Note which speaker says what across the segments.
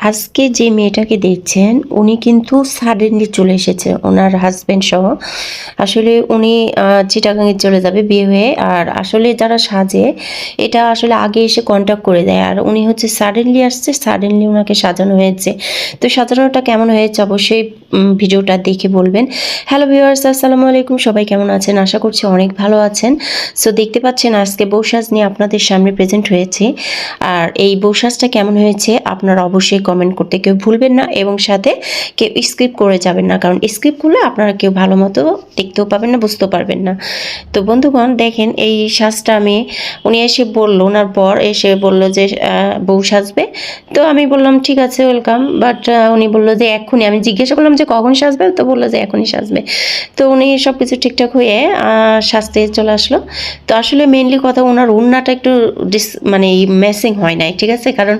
Speaker 1: আজকে যে মেয়েটাকে দেখছেন, উনি কিন্তু সাডেনলি চলে এসেছে, ওনার হাজবেন্ড সহ। আসলে উনি চিটাগাঙে চলে যাবে বিয়ে হয়ে, আর আসলে যারা সাজে, এটা আসলে আগে এসে কন্ট্যাক্ট করে দেয়। আর উনি হচ্ছে সাডেনলি আসছে সাডেনলি ওনাকে সাজানো হয়েছে। তো সাজানোটা কেমন হয়েছে অবশ্যই ভিডিওটা দেখে বলবেন। হ্যালো ভিউয়ার্স আসসালামু আলাইকুম। সবাই কেমন আছেন? আশা করছি অনেক ভালো আছেন। সো দেখতে পাচ্ছেন আজকে বৌসাজ নিয়ে আপনাদের সামনে প্রেজেন্ট হয়েছে। আর এই বৌসাজটা কেমন হয়েছে, আপনারা অবশ্যই কমেন্ট করতে কেউ ভুলবেন না এবং সাথে কেউ স্কিপ করে যাবেন না। কারণ স্কিপ করলে আপনারা কেউ ভালো মতো দেখতেও পাবেন না, বুঝতেও পারবেন না। তো বন্ধুগণ, দেখেন এই সাজটা আমি, উনি এসে বলল ওনার পর এসে বলল যে বউ সাজবে। তো আমি বললাম, ঠিক আছে ওয়েলকাম বাট উনি বলল যে, এক্ষুনি। আমি জিজ্ঞাসা করলাম যে, কখন সাজবে? তো বলল যে, এখনই সাজবে। তো উনি সব কিছু ঠিকঠাক হয়ে সাজতে চলে আসলো। তো আসলে মেনলি কথা ওনার উন্নাটা একটু মানে ম্যাচিং হয় নাই, ঠিক আছে? কারণ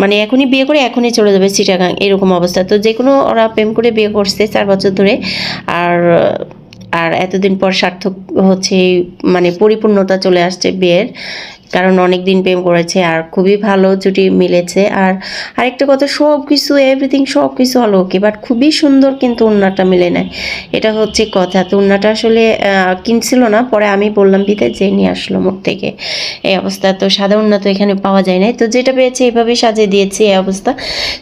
Speaker 1: মানে এখনই বিয়ে করে এখনই চলে যাবে চিটাগাং, এরকম অবস্থা। তো যে কোনো ওরা প্রেম করে বিয়ে করছে চার বছর ধরে, আর আর এতদিন পর সার্থক হচ্ছে মানে পরিপূর্ণতা চলে আসছে বিয়ের। কারণ অনেক দিন প্রেম করেছে আর খুবই ভালো জুটি মিলেছে। আর আরেকটা কথা সব কিছু এভরিথিং সব কিছু হলো ওকে বাট খুবই সুন্দর কিন্তু উন্নাটা মিলে নেয়। এটা হচ্ছে কথা। তো উন্নাটা আসলে কিনছিল না, পরে আমি বললাম বিতে যে নিয়ে আসলো মুখ থেকে। এই অবস্থা, তো সাদা উন্না তো এখানে পাওয়া যায় না তো যেটা পেয়েছে এইভাবে সাজিয়ে দিয়েছি এই অবস্থা।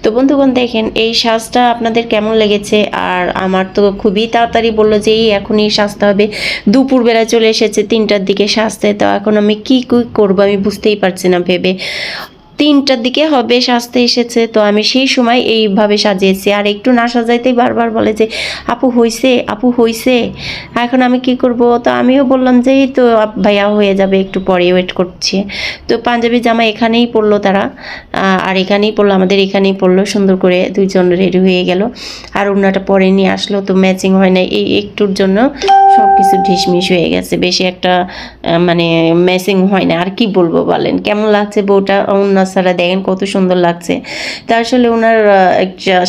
Speaker 1: তো বন্ধুগণ, দেখেন, এই সাজটা আপনাদের কেমন লেগেছে? আর আমার তো খুবই তাড়াতাড়ি বলল যে, এই এখনই সাজতে হবে। দুপুরবেলা চলে এসেছে তিনটার দিকে সাজতে। তো এখন আমি কি কি করব? আমি বুঝতেই পারছি না ভেবে তিনটার দিকে হবে সাজতে এসেছে, তো আমি সেই সময় এইভাবে সাজিয়েছি। আর একটু না সাজাইতেই বারবার বলে যে, আপু হইছে আপু হইছে, এখন আমি কি করব? তো আমিও বললাম যে, এই তো ভাইয়া হয়ে যাবে, একটু পরে ওয়েট করছি। তো পাঞ্জাবি জামা এখানেই পরলো তারা আর এখানেই পরলো আমাদের এখানেই পরলো সুন্দর করে দুইজন রেডি হয়ে গেল। আর ওনাটা পরে নিয়ে আসলো, তো ম্যাচিং হয় না এই একটুর জন্য সব কিছু ঢিসমিস হয়ে গেছে। বেশি একটা মানে ম্যাচিং হয় না। আর কি বলব বলেন? কেমন লাগছে বউটা? ওনার ছাড়া দেখেন কত সুন্দর লাগছে। তা আসলে ওনার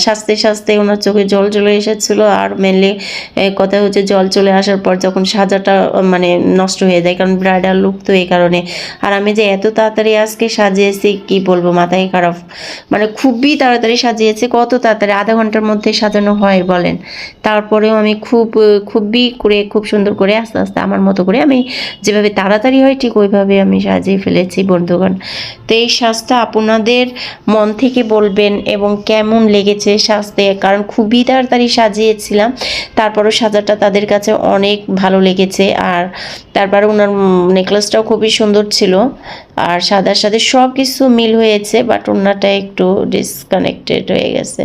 Speaker 1: সাজতে সাজতে ওনার চোখে জল চলে এসেছিল আর মেনলি কথা হচ্ছে জল চলে আসার পর যখন সাজাটা মানে নষ্ট হয়ে যায়, কারণ ব্রাইডাল লুক তো এই কারণে। আর আমি যে এত তাড়াতাড়ি আজকে সাজিয়েছি, কি বলব, মাথায় খারাপ। মানে খুবই তাড়াতাড়ি সাজিয়েছি, কত তাড়াতাড়ি, আধা ঘণ্টার মধ্যে সাজানো হয় বলেন। তারপরেও আমি খুব খুবই করে, খুব সুন্দর করে আস্তে আস্তে আমার মতো করে আমি যেভাবে তাড়াতাড়ি হয় ঠিক ওইভাবে আমি সাজিয়ে ফেলেছি বন্ধুগণ। তো এই সাজটা আপনাদের মন থেকে বলবেন এবং কেমন লেগেছে সাজতে কারণ খুবই তাড়াতাড়ি সাজিয়েছিলাম। তারপরও সাজাটা তাদের কাছে অনেক ভালো লেগেছে আর তারপরে ওনার নেকলেসটাও খুবই সুন্দর ছিল। আর সাদার সাথে সব কিছু মিল হয়েছে বাট ওনাটা একটু ডিসকানেক্টেড হয়ে গেছে।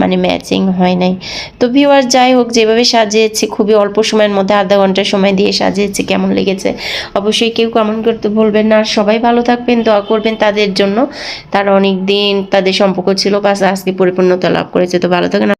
Speaker 1: মানে ম্যাচিং হয় নাই। তো ভিউয়ার যাই হোক, যেভাবে সাজিয়েছি, খুবই অল্প সময়ের মধ্যে আধা ঘণ্টা সময় দিয়ে সাজিয়েছি, কেমন লেগেছে অবশ্যই কেউ কমেন্ট করতে ভুলবেন না। আর সবাই ভালো থাকবেন, দোয়া করবেন তাদের জন্য। তারা অনেক দিন তাদের সম্পর্ক ছিল, বাস আজকে পরিপূর্ণতা লাভ করেছে। তো ভালো থাকেন